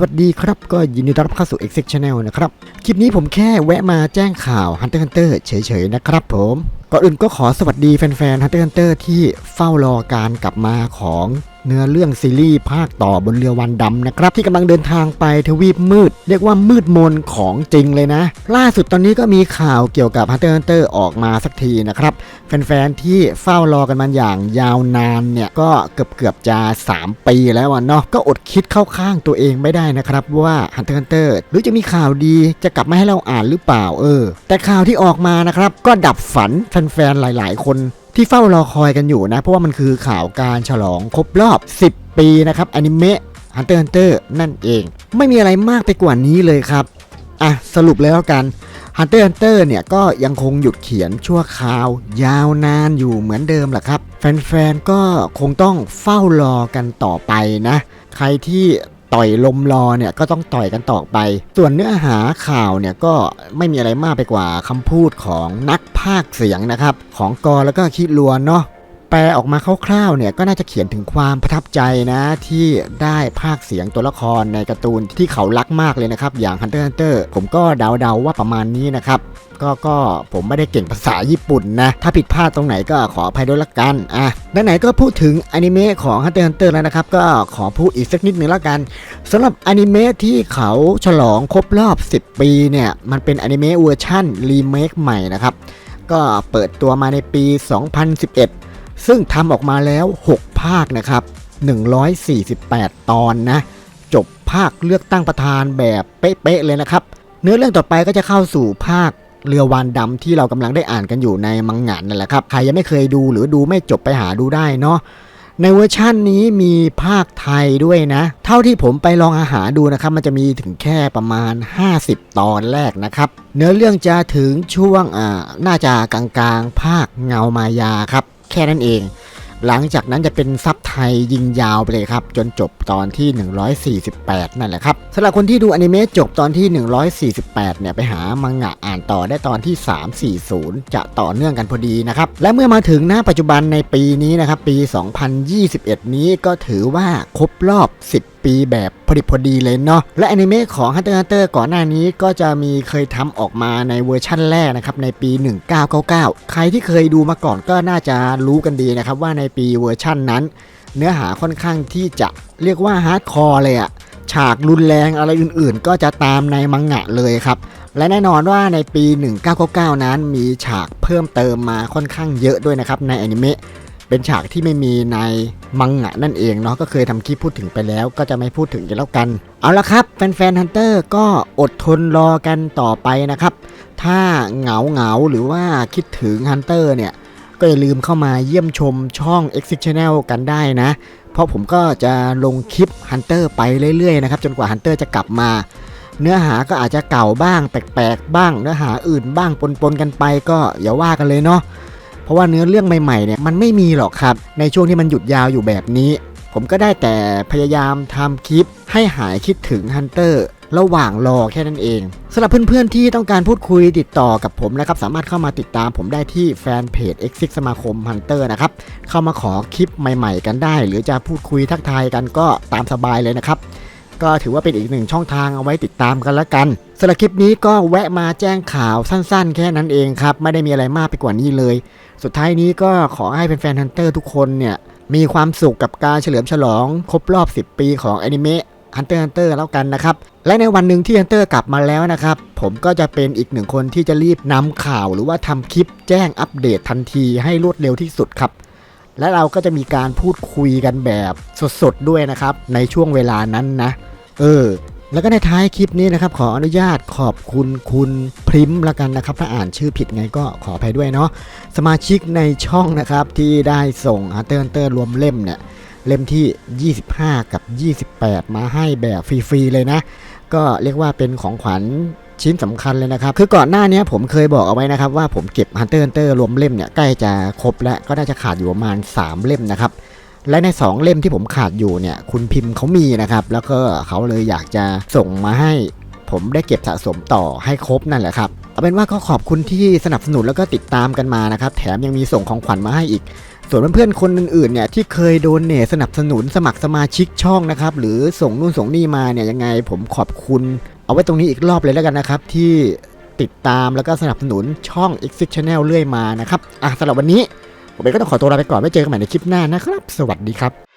วัสดีครับ ก็ยินดีต้อนรับเข้าสู่ Exec Channel นะครับ คลิปนี้ผมแค่แวะมาแจ้งข่าว Hunter Hunter เฉยๆนะครับผม ก่อนอื่นก็ขอสวัสดีแฟนๆ Hunter Hunter ที่เฝ้ารอการกลับมาของ เนื้อเรื่องซีรีส์ภาคต่อบนเรือวันดำนะครับ ที่กำลังเดินทางไปทวีปมืด เรียกว่ามืดมนของจริงเลยนะ ล่าสุดตอนนี้ก็มีข่าวเกี่ยวกับ Hunter Hunter ออกมาสักทีนะครับ แฟนๆ ที่เฝ้ารอกันมาอย่างยาวนานเนี่ย ก็เกือบเกือบๆจะ 3 ปีแล้วเนาะก็อดคิดเข้าข้างตัวเองไม่ได้นะครับว่า Hunter Hunter หรือจะมีข่าวดีจะกลับมาให้เราอ่านหรือเปล่าเออ แต่ข่าวที่ออกมานะครับก็ดับฝันแฟนๆหลาย ๆ คน ที่เฝ้ารอคอยกันอยู่นะ เพราะว่ามันคือข่าวการฉลองครบรอบ 10 ปีนะครับอนิเมะ Hunter Hunter นั่นเอง ไม่มีอะไรมากไปกว่านี้เลยครับ อะ สรุปแล้วกัน Hunter Hunter เนี่ยก็ยังคงหยุดเขียนชั่วคราวยาวนานอยู่เหมือนเดิมแหละครับ แฟนๆ ก็คงต้องเฝ้ารอกันต่อไปนะ ใครที่ ต่อยลมรอเนี่ยก็ต้องต่อยกันต่อไป ส่วนเนื้อหาข่าวเนี่ยก็ไม่มีอะไรมากไปกว่าคำพูดของนักพากย์เสียงนะครับ ของกอแล้วก็คิดลวเนาะ แปลออกมาคร่าวๆเนี่ยก็น่าจะเขียนถึงความประทับใจนะที่ได้ภาคเสียงตัวละครในการ์ตูนที่เขารักมากเลยนะครับอย่าง Hunter Hunter ผมก็เดาๆว่าประมาณนี้นะครับก็ก็ผมไม่ได้เก่งภาษาญี่ปุ่นนะ ถ้าผิดพลาดตรงไหนก็ขออภัยด้วยละกันอะไหนๆก็พูดถึงอนิเมะของ Hunter Hunter แล้วนะครับ ก็ขอพูดอีกสักนิดหนึ่งล้วกันสำหรับอนิเมะที่เขาฉลองครบรอบ 10 ปีเนี่ย มันเป็นอนิเมะเวอร์ชั่นรีเมคใหม่นะครับ ก็เปิดตัวมาในปี 2011 ซึ่งทำออกมาแล้ว 6 ภาคนะครับ 148 ตอนนะ จบภาคเลือกตั้งประธานแบบเป๊ะๆเลยนะครับ เนื้อเรื่องต่อไปก็จะเข้าสู่ภาคเรือวานดำที่เรากำลังได้อ่านกันอยู่ในมังงะนั่นแหละครับ ใครยังไม่เคยดูหรือดูไม่จบไปหาดูได้เนาะในเวอร์ชั่นนี้มีภาคไทยด้วยนะ เท่าที่ผมไปลองอาหารดูนะครับ มันจะมีถึงแค่ประมาณ 50 ตอนแรกนะครับ เนื้อเรื่องจะถึงช่วงอ่าน่าจะกลางๆ ภาคเงามายาครับ แค่นั้นเอง หลังจากนั้นจะเป็นซับไทยยิงยาวไปเลยครับ จนจบตอนที่ 148 นั่นแหละครับสำหรับคนที่ดูอนิเมะจบตอนที่ 148 เนี่ยไปหามังงะอ่านต่อได้ตอนที่ 340 จะต่อเนื่องกันพอดีนะครับ และเมื่อมาถึงหน้าปัจจุบันในปีนี้นะครับปี 2021 นี้ก็ถือว่าครบรอบ 10ปีแบบพอดิบพอดีเลยเนาะและอนิเมะของ Hunter x Hunter ก่อนหน้านี้ก็จะมีเคยทำออกมาในเวอร์ชั่นแรกนะครับในปี 1999 ใครที่เคยดูมาก่อนก็น่าจะรู้กันดีนะครับว่าในปีเวอร์ชั่นนั้น เนื้อหาค่อนข้างที่จะเรียกว่าฮาร์ดคอร์เลยอะฉากรุนแรงอะไรอื่นๆ ก็จะตามในมังงะเลยครับ และแน่นอนว่าในปี 1999 นั้นมีฉากเพิ่มเติมมาค่อนข้างเยอะด้วยนะครับในอนิเมะ เป็นฉากที่ไม่มีในมังงะนั่นเองเนาะก็เคยทำคลิปพูดถึงไปแล้ว ก็จะไม่พูดถึงกันแล้วกัน เอาละครับ แฟนๆฮันเตอร์ก็อดทนรอกันต่อไปนะครับ ถ้าเหงาเหงาๆหรือว่าคิดถึงฮันเตอร์เนี่ย ก็อย่าลืมเข้ามาเยี่ยมชมช่อง Exit Channel กันได้นะ เพราะผมก็จะลงคลิปฮันเตอร์ไปเรื่อยๆนะครับจนกว่าฮันเตอร์จะกลับมา เนื้อหาก็อาจจะเก่าบ้าง แปลกๆบ้าง เนื้อหาอื่นบ้างปนๆกันไปก็อย่าว่ากันเลยเนาะ ราะว่าเนื้อเรื่องใหม่ๆเนี่ยมันไม่มีหรอกครับ ในช่วงที่มันหยุดยาวอยู่แบบนี้ ผมก็ได้แต่พยายามทำคลิปให้หายคิดถึงฮันเตอร์ระหว่างรอแค่นั้นเองสำหรับเพื่อนๆที่ต้องการพูดคุยติดต่อกับผมนะครับ สามารถเข้ามาติดตามผมได้ที่แฟนเพจ x 6 สมาคมฮันเตอร์นะครับ เข้ามาขอคลิปใหม่ๆ กันได้ หรือจะพูดคุยทักทายกันก็ตามสบายเลยนะครับ ก็ถือว่าเป็นอีกหนึ่งช่องทางเอาไว้ติดตามกันละกัน สำหรับคลิปนี้ก็แวะมาแจ้งข่าวสั้นๆ แค่นั้นเองครับ ไม่ได้มีอะไรมากไปกว่านี้เลย สุดท้ายนี้ก็ขอให้แฟนๆฮันเตอร์ทุกคนเนี่ย มีความสุขกับการเฉลิมฉลองครบรอบ 10 ปีของอนิเมะ Hunter x Hunter แล้วกันนะครับ และในวันหนึ่งที่ Hunter กลับมาแล้วนะครับ ผมก็จะเป็นอีกหนึ่งคนที่จะรีบนำข่าวหรือว่าทำคลิปแจ้งอัปเดตทันทีให้รวดเร็วที่สุดครับ และเราก็จะมีการพูดคุยกันแบบสดๆด้วยนะครับ ในช่วงเวลานั้นนะ เออ แล้วก็ในท้ายคลิปนี้นะครับขออนุญาตขอบคุณคุณพริมละกันนะครับ ถ้าอ่านชื่อผิดไงก็ขออภัยด้วยเนาะสมาชิกในช่องนะครับที่ได้ส่ง Hunter x Hunter รวมเล่มเนี่ยเล่มที่ 25 กับ 28 มาให้แบบฟรีๆเลยนะ ก็เรียกว่าเป็นของขวัญชิ้นสำคัญเลยนะครับ คือก่อนหน้านี้ผมเคยบอกเอาไว้นะครับ ว่าผมเก็บ Hunter Hunter รวมเล่มเนี่ยใกล้จะครบแล้ว ก็น่าจะขาดอยู่ประมาณ 3 เล่มนะครับ และใน 2 เล่มที่ผมขาดอยู่เนี่ย คุณพิมพ์เขามีนะครับ แล้วก็เขาเลยอยากจะส่งมาให้ผมได้เก็บสะสมต่อให้ครบนั่นแหละครับเอาเป็นว่าก็ขอบคุณที่สนับสนุนแล้วก็ติดตามกันมานะครับ แถมยังมีส่งของขวัญมาให้อีก ส่วนเพื่อนๆคนอื่นๆเนี่ยที่เคยโดนเนสนับสนุนสมัครสมาชิกช่องนะครับ หรือส่งนู่นส่งนี่มาเนี่ยยังไงผมขอบคุณ เอาไว้ตรงนี้อีกรอบเลยแล้วกันนะครับที่ติดตามแล้วก็สนับสนุนช่อง Exit Channel เรื่อยมานะครับอะสำหรับวันนี้ ผมเองก็ต้องขอตัวลาไปก่อนไว้เจอกันใหม่ในคลิปหน้านะครับ สวัสดีครับ